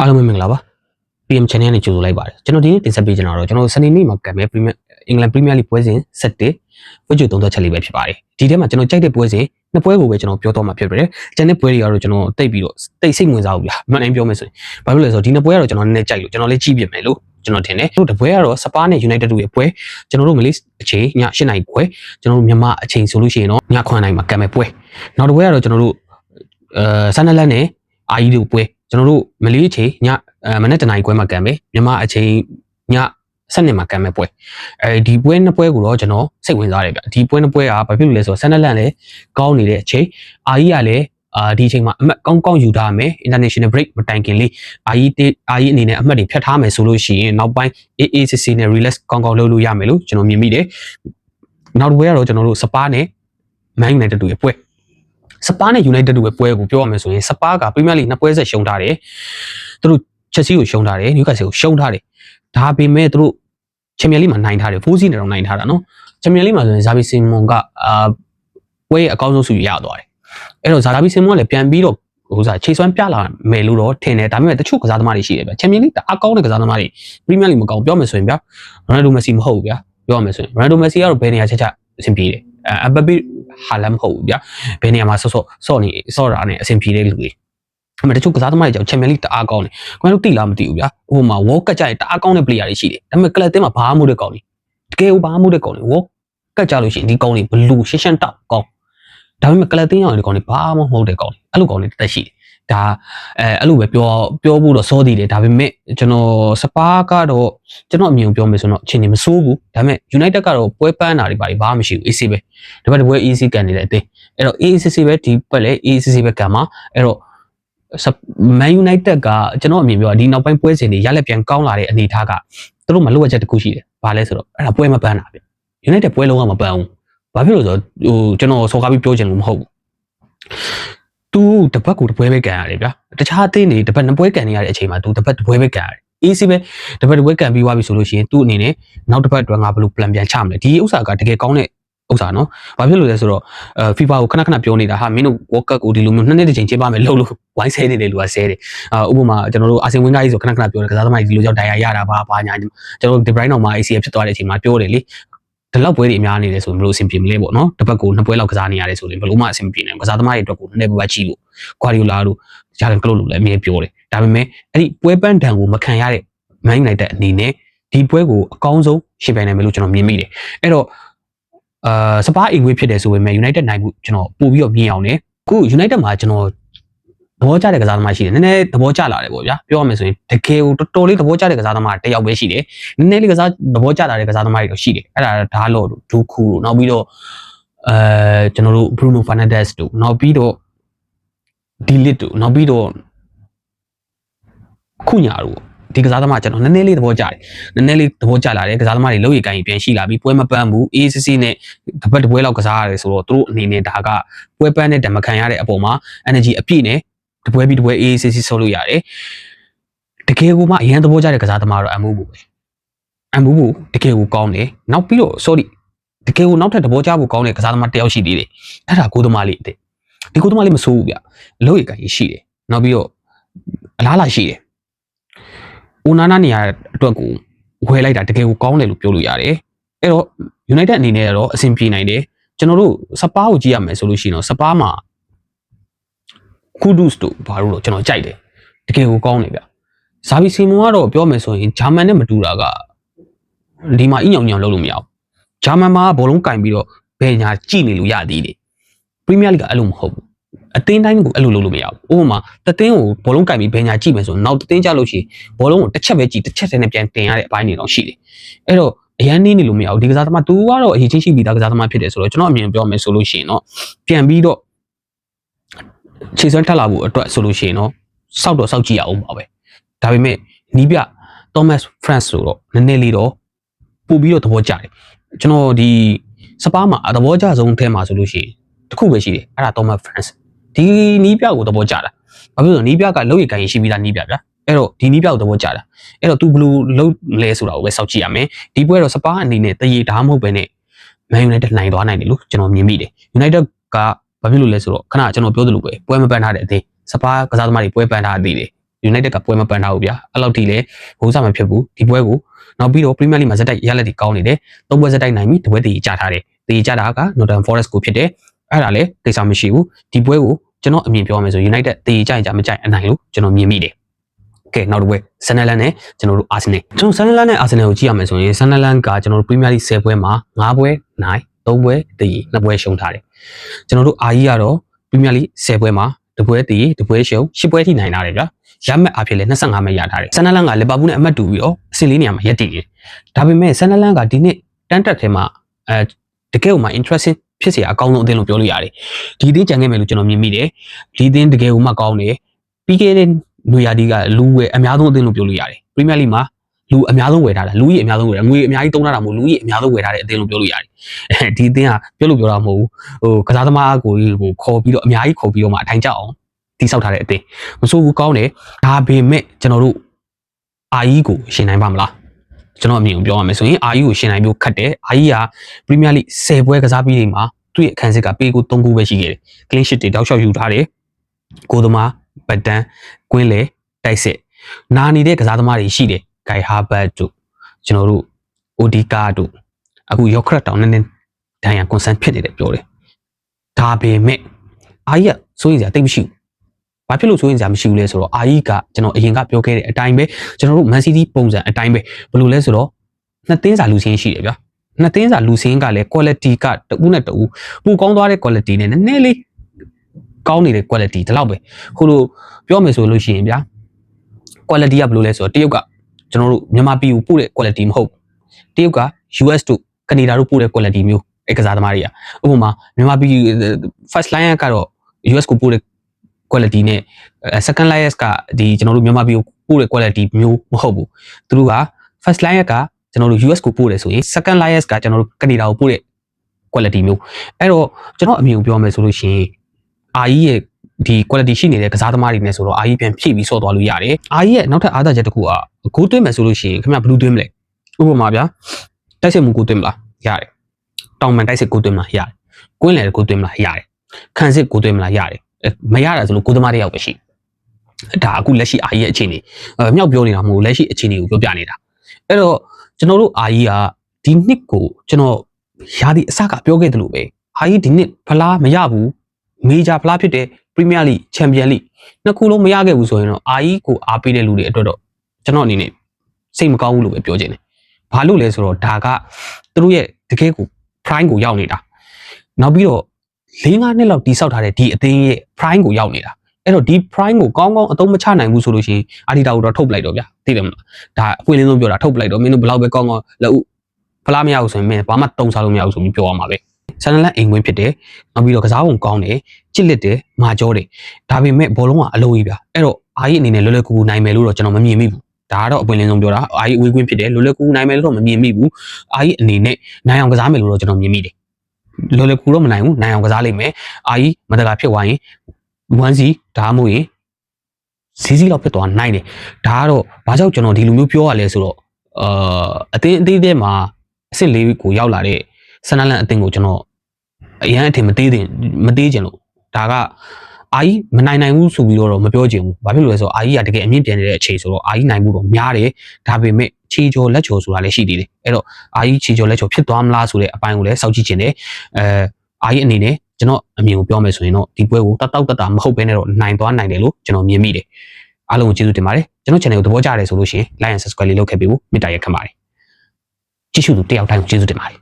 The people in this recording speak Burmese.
အားလုံးပဲမင်္ဂလာပါ PM channel နဲ့ကြိုဆိုလိုက်ပါတယ်ကျွန်တော်ဒီနေ့တင်ဆက်ပေးချင်တာတော့ကျွန်တော်စနေနေ့မှာကံမဲ့ Premier England Premier League ပွဲစဉ်7ပွဲကြိုသုံးသက်ချက်လေးပဲဖြစ်ပါတယ်ဒီထဲမှာကျွန်တော်ကြိုက်တဲ့ပွဲစဉ်နှစ်ပွဲကိုပဲကျွန်တော်ပြောတော့မှာဖြစ်ပါတယ်ကျန်တဲ့ပွဲတွေကတော့ကျွန်တော်တိတ်ပြီးတော့တိတ်စိတ်ဝင်စားဘူးဗျာမှန်တိုင်းပြောမယ်ဆိုရင်ဘာလို့လဲဆိုတော့ဒီနှစ်ပွဲကတော့ကျွန်တော်နည်းနည်းကြိုက်လို့ကျွန်တော်လည်းကြည့်ပြမယ်လို့ကျွန်တော်ထင်တယ်တို့တပွဲကတော့စပါးနဲ့ United တို့ရဲ့ပွဲကျွန်တော်တို့မလေးအချိန်ည8နာရီပွဲကျွန်တော်တို့မြန်မာအချိန်ဆိုလို့ရှိရင်တော့ည9နာရီမှာကံမဲ့ပွဲနောက်တစ်ပွဲကတော့ကျွန်တော်တို့အဲဆန်နလန်နဲ့အာကြီးတို့ပွဲ ကျွန်တော်တို့မလေးအချိန်ညအဲမနေ့တနာရီခွဲမှာကံမယ်မြန်မာအချိန်ည7နှစ်မှာကံမဲ့ပွဲအဲဒီပွဲနှစ်ပွဲကိုတော့ကျွန်တော်စိတ်ဝင်စားတယ်ဗျဒီပွဲနှစ်ပွဲကဘာဖြစ်လို့လဲဆိုတော့ဆန်နလန်လည်းကောင်းနေတဲ့အချိန်အာကြီးကလည်းအာဒီအချိန်မှာအမှတ်ကောင်းကောင်းယူထားမယ် international break မတိုင်ခင်လေးအာကြီးတေးအာကြီးအနေနဲ့အမှတ်တွေဖြတ်ထားမယ်ဆိုလို့ရှိရင်နောက်ပိုင်း AACC နဲ့ relax ကောင်းကောင်းလုပ်လို့ရမယ်လို့ကျွန်တော်မြင်မိတယ်နောက်တစ်ပွဲကတော့ကျွန်တော်တို့စပါးနဲ့ Man United တို့ရဲ့ပွဲ စပါးနဲ့ United တို့ရဲ့ပွဲကိုပြောရမယ်ဆိုရင်စပါးက Premier League နှစ်ပွဲဆက်ရှုံးထားတယ်သူတို့ Chelsea ကိုရှုံးထားတယ် Newcastle ကိုရှုံးထားတယ်ဒါပေမဲ့သူတို့ Champions League မှာနိုင်ထားတယ်4စီးနဲ့တော့နိုင်ထားတာနော် Champions League မှာဆိုရင် Xavi Simon ကအာပွဲရဲ့အကောင်းဆုံးဆုရသွားတယ်အဲ့တော့ Xavi Simon ကလည်းပြန်ပြီးတော့ဟိုစားချိန်ဆွမ်းပြလာမယ်လို့တော့ထင်တယ်ဒါပေမဲ့တချို့ကစားသမားတွေရှိတယ်ဗျ Champions League တအားကောင်းတဲ့ကစားသမားတွေ Premier League မကောင်းပြောမယ်ဆိုရင်ဗျ Ronaldo Messi မဟုတ်ဘူးဗျပြောရမယ်ဆိုရင် Ronaldo Messi ကတော့ဘယ်နေရာချက်ချက်အဆင်ပြေတယ် အဲအပပီဟာလမ်မဟုတ်ဘူးဗျဘယ်နေရာမှာဆော့ဆော့ဆော့နေဆော့တာနဲ့အဆင်ပြေတဲ့လူတွေအမှတချို့ကစားသမားတွေကြောင့် Champions League တအားကောင်းတယ်ခင်ဗျားတို့သိလားမသိဘူးဗျဟိုမှာ World Cup ကြရင်တအားကောင်းတဲ့ player တွေရှိတယ်ဒါပေမဲ့ club တင်းမှာဘာမှမဟုတ်တဲ့ကောင်တွေတကယ်ဘာမှမဟုတ်တဲ့ကောင်တွေ World Cup ကြလို့ရှိရင်ဒီကောင်တွေဘလူရှင်းရှင်းတောက်ကောင်းဒါပေမဲ့ club တင်းရောက်တဲ့ကောင်တွေဘာမှမဟုတ်တဲ့ကောင်တွေအဲ့လိုကောင်တွေတက်ရှိတယ် ဒါအဲအဲ့လိုပဲပြောပြောဖို့တော့စောသေးတယ်ဒါပေမဲ့ကျွန်တော်စပါးကတော့ကျွန်တော်အမြင်ကိုပြောမယ်ဆိုတော့အချိန်ကြီးမစိုးဘူးဒါပေမဲ့ United ကတော့ပွဲပန်းတာတွေပါဘာမှမရှိဘူး AC ပဲဒါပေမဲ့ပွဲ AC ကန်နေတဲ့အသင်းအဲ့တော့ ACC ပဲဒီပတ်လဲ ACC ပဲကန်မှာအဲ့တော့ Man United ကကျွန်တော်အမြင်ပြောဒီနောက်ပိုင်းပွဲစဉ်တွေရလက်ပြန်ကောင်းလာတဲ့အနေအထားကသူတို့မလိုအပ်ချက်တစ်ခုရှိတယ်ဘာလဲဆိုတော့အဲ့ဒါပွဲမပန်းတာဗျ United ပွဲလုံးဝမပန်းဘူးဘာဖြစ်လို့ဆိုတော့ဟိုကျွန်တော်စော်ကားပြီးပြောချင်လို့မဟုတ်ဘူး သူတပတ်ကိုတပွဲပဲကန်ရတယ်ဗျာတခြားအသင်းတွေတပတ်နှစ်ပွဲကန်နေရတဲ့အချိန်မှာသူတပတ်တပွဲပဲကန်ရတယ် AC ပဲတပတ်တပွဲကန်ပြီးသွားပြီဆိုလို့ရှိရင်သူ့အနေနဲ့နောက်တစ်ပတ်အတွက်ငါဘယ်လို plan ပြန်ချမလဲဒီဥစ္စာကတကယ်ကောင်းတဲ့ဥစ္စာနော်ဘာဖြစ်လို့လဲဆိုတော့အဲ FIFA ကိုခဏခဏပြောနေတာဟာမင်းတို့ World Cup ကိုဒီလိုမျိုးနှစ်နှစ်တစ်ချိန်ကျင်းပမယ်လို့လို့ဝိုင်းဆဲနေတယ်လူကဆဲတယ်အာဥပမာကျွန်တော်တို့အာဆင်ဝင်းကားကြီးဆိုခဏခဏပြောတယ်ကစားသမားကြီးဒီလိုကြောင့်ဒိုင်ယာရတာပါဘာညာကျွန်တော်တို့ဒီဘရိုင်းတော်မှာ AC ဖြစ်သွားတဲ့အချိန်မှာပြောတယ်လေ ဒီလောက်ပွဲတွေအများနေတယ်ဆိုရင်ဘယ်လိုအဆင်ပြေမလဲပေါ့နော်တစ်ပတ်ကိုနှစ်ပွဲလောက်ကစားနေရတယ်ဆိုရင်ဘယ်လိုမှအဆင်မပြေနိုင်ဘူးကစားသမားတွေအတွက်ကိုနည်းနည်းပါးပါးကြည့်လို့ကွာဒီယိုလာတို့ဂျာလန်ကလုတ်လို့လည်းအမြဲပြောတယ်ဒါပေမဲ့အဲ့ဒီပွဲပန်းတန်ကိုမခံရတဲ့ Man United အနေနဲ့ဒီပွဲကိုအကောင်းဆုံးရှင်ပြိုင်နိုင်မယ်လို့ကျွန်တော်မြင်မိတယ်အဲ့တော့အာစပါးအိမ်ဝေးဖြစ်တယ်ဆိုပေမဲ့ United နိုင်မှုကျွန်တော်ပို့ပြီးတော့မြင်အောင်တယ်ခု United မှာကျွန်တော် သဘောကျတဲ့ကစားသမားရှိတယ်နည်းနည်းသဘောကျလာတယ်ပေါ့ဗျာပြောရမယ်ဆိုရင်တကယ်ကိုတော်တော်လေးသဘောကျတဲ့ကစားသမားတစ်ယောက်ပဲရှိတယ်နည်းနည်းလေးကစားသဘောကျလာတဲ့ကစားသမားတွေတော့ရှိတယ်အဲ့ဒါဒါလော့တို့ဒူခူတို့နောက်ပြီးတော့အဲကျွန်တော်တို့ Bruno Fernandes တို့နောက်ပြီးတော့ Delete တို့နောက်ပြီးတော့ခုညာတို့ဒီကစားသမားကျွန်တော်နည်းနည်းလေးသဘောကျတယ်နည်းနည်းလေးသဘောကျလာတယ်ကစားသမားတွေလောက်ရည်ကိုင်းပြန်ရှိလာပြီးပွဲမပန်းဘူး ACC နဲ့တပတ်တစ်ပွဲလောက်ကစားရတယ်ဆိုတော့သူတို့အနေနဲ့ဒါကပွဲပန်းနဲ့ဓမ္မခံရတဲ့အပေါ်မှာ energy အပြည့်နဲ့ တပွဲပြီးတပွဲ ACC ဆောလို့ရတယ်တကယ်ကိုမှအရင်သဘောကျတဲ့ကစားသမားတော့အမှုဘူးပဲအမှုဘူးတကယ်ကိုကောင်းတယ်နောက်ပြီးတော့ sorry တကယ်ကိုနောက်ထပ်သဘောကျဖို့ကောင်းတဲ့ကစားသမားတစ်ယောက်ရှိသေးတယ်အဲ့ဒါကိုသမားလေးအစ်ဒီကိုသမားလေးမဆိုးဘူးဗျအလို့ရည်ကိုင်းရှိတယ်နောက်ပြီးတော့အလားလာရှိတယ်အိုနာနာနေရာအတွက်ကိုဝယ်လိုက်တာတကယ်ကိုကောင်းတယ်လို့ပြောလို့ရတယ်အဲ့တော့ United အနေနဲ့ကတော့အဆင်ပြေနိုင်တယ်ကျွန်တော်တို့စပါးကိုကြည့်ရမယ်ဆိုလို့ရှိရင်တော့စပါးမှာ ကူဒုစ်တို့ဘာလို့တော့ကျွန်တော်ကြိုက်တယ်တကယ်ကိုကောင်းတယ်ဗျဇာဘီစီမွန်ကတော့ပြောမယ်ဆိုရင်ဂျာမန်နဲ့မတူတာကဒီမှာအညောင်ညောင်လုပ်လို့မရဘူးဂျာမန်မှာဘောလုံးကင်ပြီးတော့ဘယ်ညာကြည့်နေလို့ရသေးတယ်ပရီးမီးယားလိဂ်ကအဲ့လိုမဟုတ်ဘူးအသင်းတိုင်းကိုအဲ့လိုလုပ်လို့မရဘူးဥပမာတသင်းကိုဘောလုံးကင်ပြီးဘယ်ညာကြည့်မယ်ဆိုရင်နောက်တသင်းကြလို့ရှိရင်ဘောလုံးကိုတစ်ချက်ပဲကြည့်တစ်ချက်တည်းနဲ့ပြန်တင်ရတဲ့အပိုင်းတွေတော့ရှိတယ်အဲ့တော့အရန်နေနေလို့မရဘူးဒီကစားသမားသူကတော့အရေးချင်းရှိပြီးသားကစားသမားဖြစ်တယ်ဆိုတော့ကျွန်တော်အမြင်ပြောမယ်ဆိုလို့ရှိရင်တော့ပြန်ပြီးတော့ ခြေစွမ်းထက်လာဖို့အတွက်ဆိုလို့ရှိရင်တော့စောက်တော့စောက်ကြည့်ရအောင်ပါပဲဒါပေမဲ့နီးပြ Thomas France ဆိုတော့နည်းနည်းလေးတော့ပို့ပြီးတော့သဘောကျတယ်ကျွန်တော်ဒီစပါးမှာသဘောကျဆုံးထဲမှာဆိုလို့ရှိရင်တစ်ခုပဲရှိတယ်အဲ့ဒါ Thomas France ဒီနီးပြကိုသဘောကျတာဘာဖြစ်လို့လဲနီးပြကလောက်ရကိုင်းရှိပြီးသားနီးပြဗျာအဲ့တော့ဒီနီးပြကိုသဘောကျတာအဲ့တော့ तू ဘယ်လိုလုပ်လဲဆိုတာကိုပဲစောင့်ကြည့်ရမယ်ဒီပွဲတော့စပါးအနေနဲ့တရေဓာတ်မဟုတ်ပဲနဲ့ Man United နိုင်သွားနိုင်တယ်လို့ကျွန်တော်မြင်မိတယ် United က ဘာဖြစ်လို့လဲဆိုတော့ခဏကျွန်တော်ပြောသလိုပဲပွဲမပန်းထားတဲ့အသင်းစပါးကစားသမားတွေပွဲပန်းထားသေးတယ် United ကပွဲမပန်ထားဘူးဗျာအဲ့လောက်ထိလည်းဘိုးစားမဖြစ်ဘူးဒီပွဲကိုနောက်ပြီးတော့ Premier League မှာဇက်တိုက်ရလက်တွေကောင်းနေတယ်သုံးပွဲဇက်တိုက်နိုင်ပြီတပွဲတည်ကြထားတယ်တည်ကြတာက Nottingham Forest ကိုဖြစ်တယ်အဲ့ဒါလည်းကိစ္စမရှိဘူးဒီပွဲကိုကျွန်တော်အမြင်ပြောရမယ်ဆို United တည်ကြရင်ကြမကြိုက်အနိုင်လို့ကျွန်တော်မြင်မိတယ်ကဲနောက်တစ်ပွဲဆန်နယ်လန်နဲ့ကျွန်တော်တို့အာဆင်နယ်ကျွန်တော်ဆန်နယ်လန်နဲ့အာဆင်နယ်ကိုကြည့်ရမယ်ဆိုရင်ဆန်နယ်လန်ကကျွန်တော်တို့ Premier League 10ပွဲမှာ9ပွဲနိုင်3ပွဲတည်2ပွဲရှုံးထားတယ် ကျွန်တော်တို့အာကြီးကတော့ပရီးမီယာလိ10ပွဲမှာတပွဲတည်တပွဲရှုံး10ပွဲထိနိုင်တာလေဗျာရမက်အဖြစ်လဲ25မဲ့ရထားတယ်ဆန်နလန်ကလီဗာပူးနဲ့အမှတ်တူပြီးတော့အဆင့်လေးနေရာမှာရပ်တည်တယ်ဒါပေမဲ့ဆန်နလန်ကဒီနှစ်တန်တက်ထဲမှာအဲတကယ်ကိုမှ interesting ဖြစ်စရာအကောင်းဆုံးအသင်းလို့ပြောလို့ရတယ်ဒီအသင်းကြံခဲ့မယ်လို့ကျွန်တော်မြင်မိတယ်ဒီအသင်းတကယ်ကိုမှကောင်းတယ်ပြီးခဲ့တဲ့နွေရာသီကလူဝယ်အများဆုံးအသင်းလို့ပြောလို့ရတယ်ပရီးမီယာလိမှာ လူအများဆုံးဝယ်ထားတာလူကြီးအများဆုံးဝယ်တာငွေအများကြီးသုံးထားတာမဟုတ်လူကြီးအများဆုံးဝယ်ထားတဲ့အသင်းလို့ပြောလို့ရတယ်အဲဒီအသင်းကပြောလို့ပြောတာမဟုတ်ဘူးဟိုကစားသမားကိုဟိုခေါ်ပြီးတော့အများကြီးခေါ်ပြီးတော့မှအထိုင်ကျအောင်တိဆောက်ထားတဲ့အသင်းမဆိုးဘူးကောင်းတယ်ဒါပေမဲ့ကျွန်တော်တို့အာကြီးကိုရှင်နိုင်ပါမလားကျွန်တော်အမြင်ကိုပြောရမယ်ဆိုရင်အာကြီးကိုရှင်နိုင်မျိုးခတ်တယ်အာကြီးကပရီးမီယာလိ10ပွဲကစားပြီးနေမှာသူ့ရဲ့အခန်းစစ်ကပေးကို3ခုပဲရှိခဲ့တယ်ကလင်းရှစ်တွေတောက်လျှောက်ယူထားတယ်ကိုသမားပတန်ကွင်းလေတိုက်စစ်နာနေတဲ့ကစားသမားတွေရှိတယ် ဂိုင်ဟာဘတ်တို့ကျွန်တော်တို့အိုဒီကာတို့အခုယော့ခရက်တောင်နည်းနည်းဒိုင်ယာကွန်ဆန်ဖြစ်နေတယ်ပြောတယ်ဒါပေမဲ့အာကြီးကစိုးရိမ်စရာတိတ်မရှိဘူးဘာဖြစ်လို့စိုးရင်စရာမရှိဘူးလဲဆိုတော့အာကြီးကကျွန်တော်အရင်ကပြောခဲ့တဲ့အတိုင်းပဲကျွန်တော်တို့ Man City ပုံစံအတိုင်းပဲဘယ်လိုလဲဆိုတော့နှစ်သင်းစာလူစင်းရှိတယ်ဗျာနှစ်သင်းစာလူစင်းကလည်း quality ကတဦးနဲ့တဦးပိုကောင်းသွားတဲ့ quality နဲ့နည်းနည်းလေးကောင်းနေတဲ့ quality ဒီလောက်ပဲခုလိုပြောမယ်ဆိုလို့ရှိရင်ဗျာ quality ကဘယ်လိုလဲဆိုတော့တရုတ်က ကျွန်တော်တို့မြန်မာပြည်ကိုပို့တဲ့ quality မဟုတ်ဘူးတရုတ်က US တို့ကနေဒါတို့ပို့တဲ့ quality မျိုးအဲကစားသမားတွေကဥပမာမြန်မာပြည် first line ကတော့ US ကိုပို့တဲ့ quality နဲ့ second layer ကဒီကျွန်တော်တို့မြန်မာပြည်ကိုပို့တဲ့ quality မျိုးမဟုတ်ဘူးသူတို့က first layer ကကျွန်တော်တို့ US ကိုပို့တယ်ဆိုရင် second layer ကကျွန်တော်တို့ကနေဒါကိုပို့တဲ့ quality မျိုးအဲ့တော့ကျွန်တော်အမြင်ကိုပြောမယ်ဆိုလို့ရှိရင်အာကြီးရဲ့ ဒီ quality ရှိနေတဲ့ကစားသမားတွေနဲ့ဆိုတော့အာကြီးပြန်ဖြည့်ပြီးဆော့သွားလို့ရတယ်အာကြီးရဲ့နောက်ထပ်အားသာချက်တစ်ခုကဂိုးသွင်းမယ်ဆိုလို့ရှိရင်ခင်ဗျဘယ်လိုသွင်းမလဲဥပမာဗျာတိုက်စစ်မှုကိုသွင်းမလားရတယ်တောင်မန်တိုက်စစ်ကိုသွင်းမလားရတယ်ကွင်းလေကိုသွင်းမလားရတယ်ခန်းစစ်ကိုသွင်းမလားရတယ်မရတာဆိုလို့ကိုသမားတယောက်ပဲရှိဒါအခုလက်ရှိအာကြီးရဲ့အခြေအနေအဲမြောက်ပြောနေတာမဟုတ်လက်ရှိအခြေအနေကိုပြောပြနေတာအဲ့တော့ကျွန်တော်တို့အာကြီးကဒီနှစ်ကိုကျွန်တော်ရာသီအစကပြောခဲ့တယ်လို့ပဲအာကြီးဒီနှစ်ဖလားမရဘူး မေဂျာဖလားဖြစ်တဲ့ပရီးမီးယားလိချန်ပီယံလိနှစ်ခုလုံးမရခဲ့ဘူးဆိုရင်တော့အာကြီးကိုအားပေးတဲ့လူတွေအတွက်တော့ကျွန်တော်အနေနဲ့စိတ်မကောင်းဘူးလို့ပဲပြောချင်တယ်ဘာလို့လဲဆိုတော့ဒါကသူတို့ရဲ့တကယ်ကို prime ကိုရောက်နေတာနောက်ပြီးတော့၄၅နှစ်လောက်တိစောက်ထားတဲ့ဒီအသင်းရဲ့ prime ကိုရောက်နေတာအဲ့တော့ဒီ prime ကိုကောင်းကောင်းအသုံးမချနိုင်ဘူးဆိုလို့ရှိရင်အာဒီတာကိုတော့ထုတ်ပလိုက်တော့ဗျာသိတယ်မလားဒါအပွင့်လင်းဆုံးပြောတာထုတ်ပလိုက်တော့မင်းတို့ဘယ်လောက်ပဲကောင်းကောင်းလက်ဥဖလားမရဘူးဆိုရင်မင်းဘာမှတုံစားလို့မရဘူးဆိုပြီးပြောရမှာပဲ ဆန်နလန်အိမ်ဝင်ဖြစ်တယ်နောက်ပြီးတော့ကစားပုံကောင်းတယ်ချစ်လက်တယ်မာကြောတယ်ဒါပေမဲ့ဘောလုံးကအလုံးကြီးဗျာအဲ့တော့အာကြီးအနေနဲ့လွယ်လွယ်ကူကူနိုင်မယ်လို့တော့ကျွန်တော်မမြင်မိဘူးဒါကတော့အပွင့်လင်းဆုံးပြောတာအာကြီးအဝေးကွင်းဖြစ်တယ်လွယ်လွယ်ကူကူနိုင်မယ်လို့တော့မမြင်မိဘူးအာကြီးအနေနဲ့နိုင်အောင်ကစားမယ်လို့တော့ကျွန်တော်မြင်မိတယ်လွယ်လွယ်ကူတော့မနိုင်ဘူးနိုင်အောင်ကစားလိမ့်မယ်အာကြီးမတကာဖြစ်သွားရင်1စီဒါမှမဟုတ်ရင်စီစီလောက်ဖြစ်သွားနိုင်တယ်ဒါကတော့ဘာကြောင့်ကျွန်တော်ဒီလိုမျိုးပြောရလဲဆိုတော့အာအတင်းအသေးသေးမှာအစ်စ်လေးကိုရောက်လာတဲ့ဆန်နလန်အတင်းကိုကျွန်တော် အရန်အထင်မသေးသေးမသေးချင်လို့ဒါကအာကြီးမနိုင်နိုင်ဘူးဆိုပြီးတော့မပြောချင်ဘူးဘာဖြစ်လို့လဲဆိုတော့အာကြီးကတကယ်အမြင့်ပြန်နေတဲ့အခြေဆိုတော့အာကြီးနိုင်မှုတော့များတယ်ဒါပေမဲ့ခြေကျော်လက်ကျော်ဆိုတာလည်းရှိသေးတယ်အဲ့တော့အာကြီးခြေကျော်လက်ကျော်ဖြစ်သွားမလားဆိုတဲ့အပိုင်းကိုလည်းစောင့်ကြည့်ချင်တယ်အဲအာကြီးအနေနဲ့ကျွန်တော်အမြင်ကိုပြောမယ်ဆိုရင်တော့ဒီပွဲကိုတတောက်တတာမဟုတ်ဘဲနဲ့တော့နိုင်သွားနိုင်တယ်လို့ကျွန်တော်မြင်မိတယ်အားလုံးကိုကျေးဇူးတင်ပါတယ်ကျွန်တော် channel ကိုသဘောကျတယ်ဆိုလို့ရှိရင် like and subscribe လေးလုပ်ခဲ့ပေးဖို့မေတ္တာရက်ခံပါတယ်ကြည့်ရှုသူတယောက်တိုင်းကိုကျေးဇူးတင်ပါတယ်